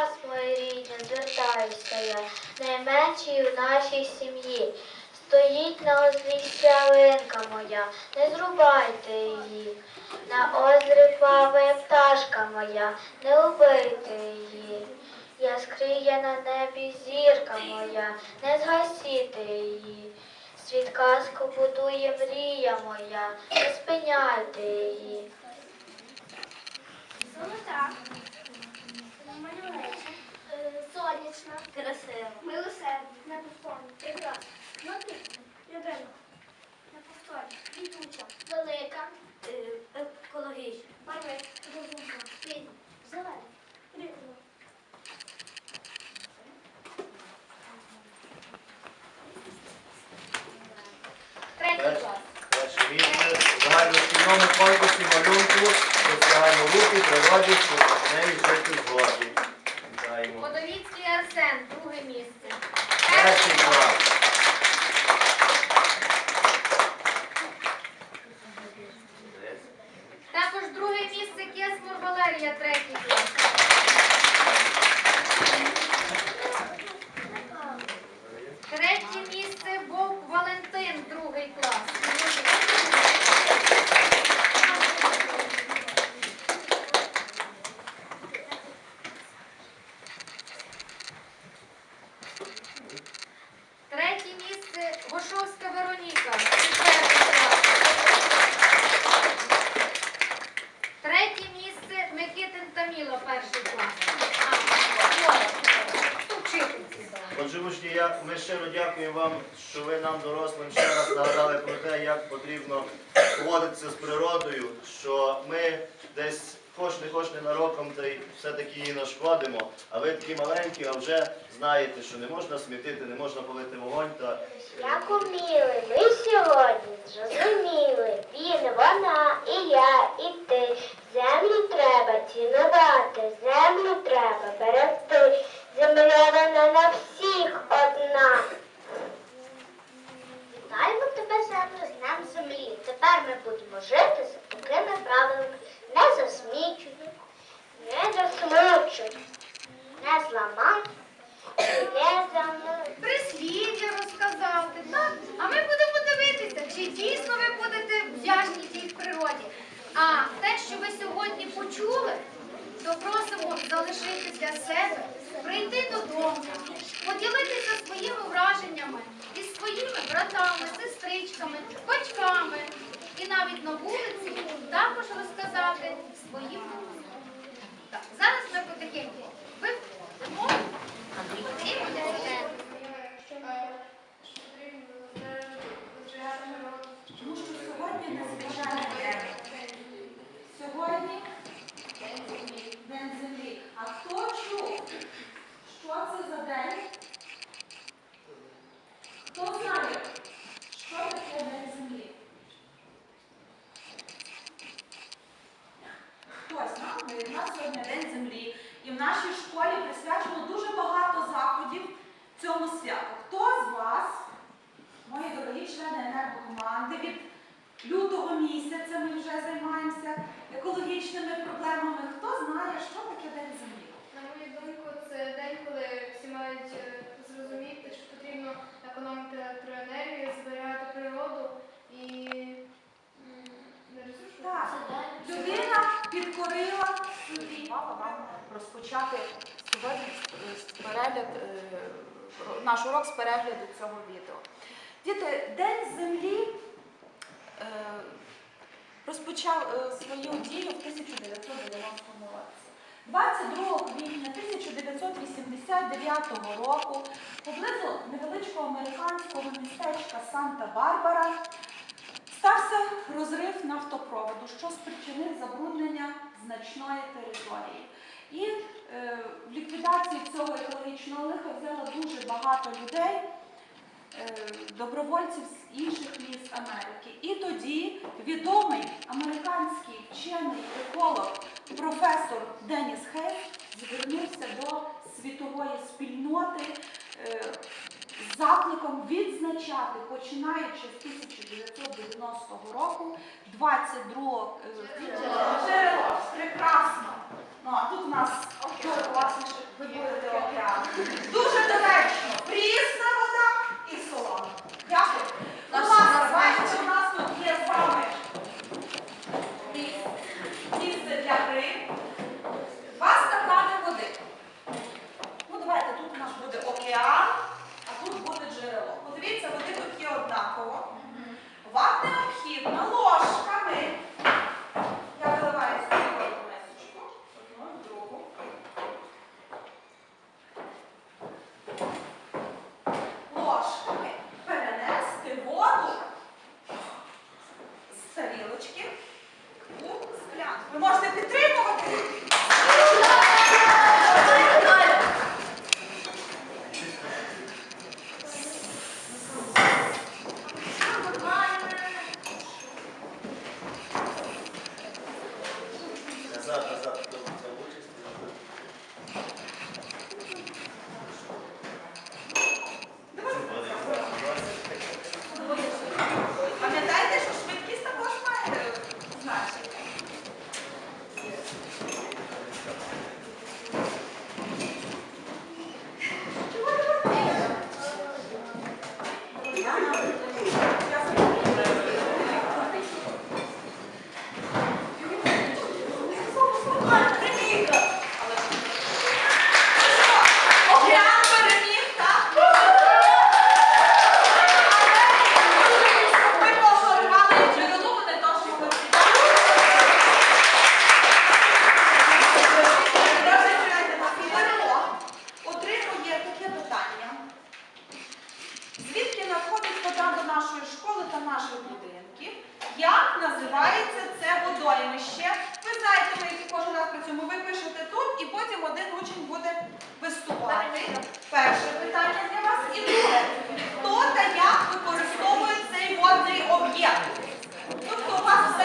вас, мої рідні, звертаюся я, найменший у нашій сім'ї. Стоїть на узліссі ялинка моя, не зрубайте її. На озері плаває пташка моя, не убийте її. Яскриє на небі зірка моя, не згасіте її. Світ казку будує мрія моя, не спиняйте її. Золота. Е, Сонячна. Красиво. Милосердна. На повторі. Прекрасна. Мотивна. Любима. На повторі. Велика. екологічна, Барви. Розумна. Синя. Зелена. Ритма. Третій Перше. клас. Перше місце у загальношкільному конкурсі малюнку соціальну руки природі, щоб з нею жити в згоді. Вітаємо. Подовіцький Арсен, друге місце. Перший клас. Також друге місце Кесмур Валерія, третій щиро дякуємо вам, що ви нам, дорослим, ще раз нагадали про те, як потрібно поводитися з природою, що ми десь хоч не хоч ненароком, та й все-таки її нашкодимо. А ви такі маленькі, а вже знаєте, що не можна смітити, не можна палити вогонь та Як уміли, ми сьогодні зрозуміли, він, вона, і я, і ти. Землю треба цінувати, землю треба берегти. Земля вона на всіх одна. Вітаємо тебе, землю, з Днем землі. Тепер ми будемо жити за такими правилами. Не засмічуй, не засмучуй, не зламай, не замовляй. Прислів'я розказати, так? А ми будемо дивитися, чи дійсно ви будете вдячні тій природі. А те, що ви сьогодні почули, то просимо залишити для себе, прийти додому, поділитися своїми враженнями із своїми братами, сестричками, батьками. І навіть на вулиці також розказати своїм. Так, зараз ми потихеньку виходимо. І будемо. Тому що сьогодні незвичайний день. Сьогодні День землі. А хто чув? Що Хто знає, що таке День землі? Хтось знає? Сьогодні День землі. І в нашій школі присвячено дуже багато заходів цьому святу. Хто з вас Мої дорогі члени енергокоманди, від лютого місяця ми вже займаємося екологічними проблемами. Хто знає, що таке День землі? На мою думку, це день, коли всі мають е, зрозуміти, що потрібно економити електроенергію, зберігати природу і не ресурси. Людина підкорила собі мала вам розпочати перегляд, е, наш урок з перегляду цього відео. Діти, День землі е, розпочав свою дію в 1990 році. 22 квітня 1989 року поблизу невеличкого американського містечка Санта-Барбара стався розрив нафтопроводу, що спричинив забруднення значної території. І е, в ліквідації цього екологічного лиха взяло дуже багато людей, е, добровольців з інших міст Америки. І тоді відомий американський вчений еколог професор Деніс Хейс звернувся до світової спільноти е, з закликом відзначати, починаючи з 1990 року, 22 Це прекрасно. Ну, а тут у нас власне, ви будете океан. Дуже доречно. Пріс. What? Перше питання для вас. І друге, хто та як використовує цей водний об'єкт? Тобто у вас в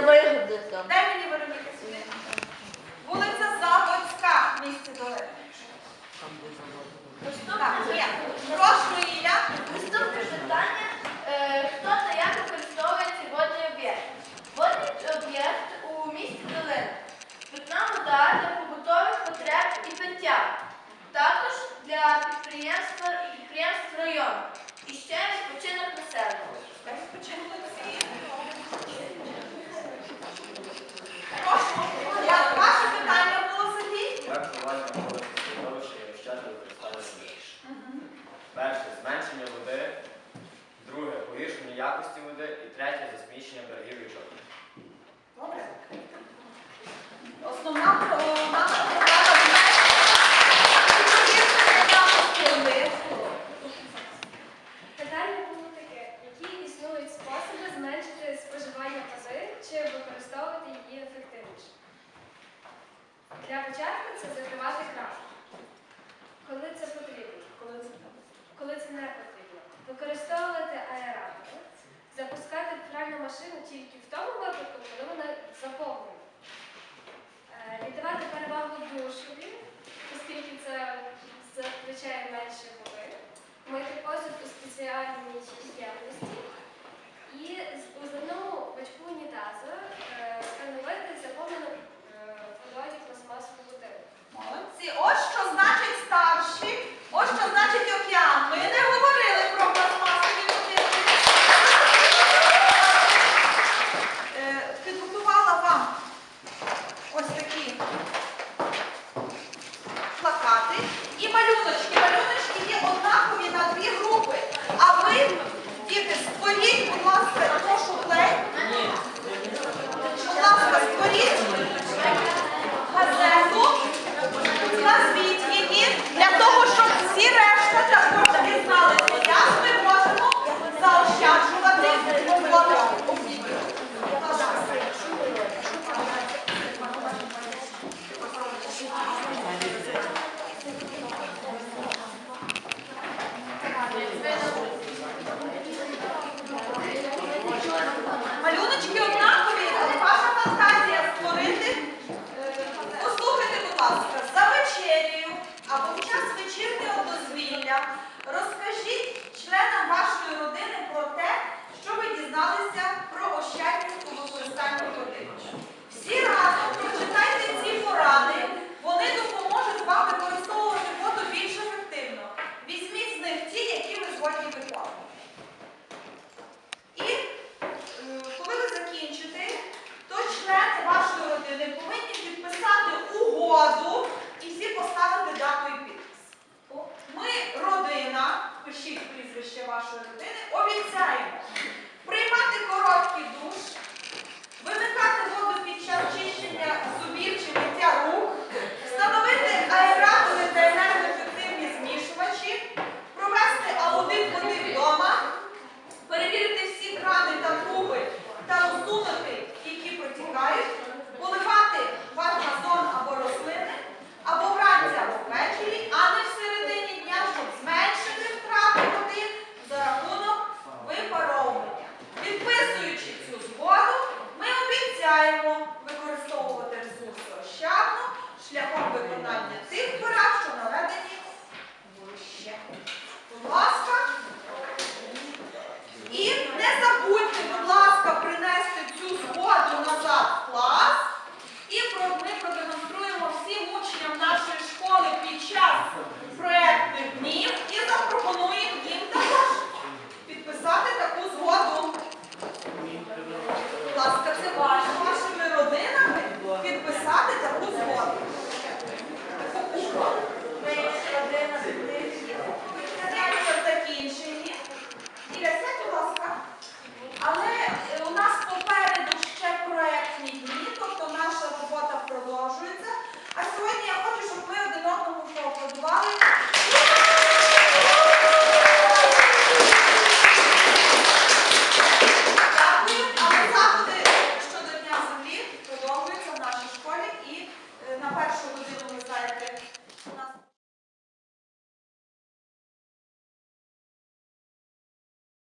Вигодити, вигодити. Дай мені Вероніка сюди. Вулиця Заводська, місце доле. Так. Прошу, Ілля. Наступне питання. Е, хто та як використовує цей водний об'єкт? Водний об'єкт у місті Долина. Питна вода для побутових потреб і пиття. Також для підприємства.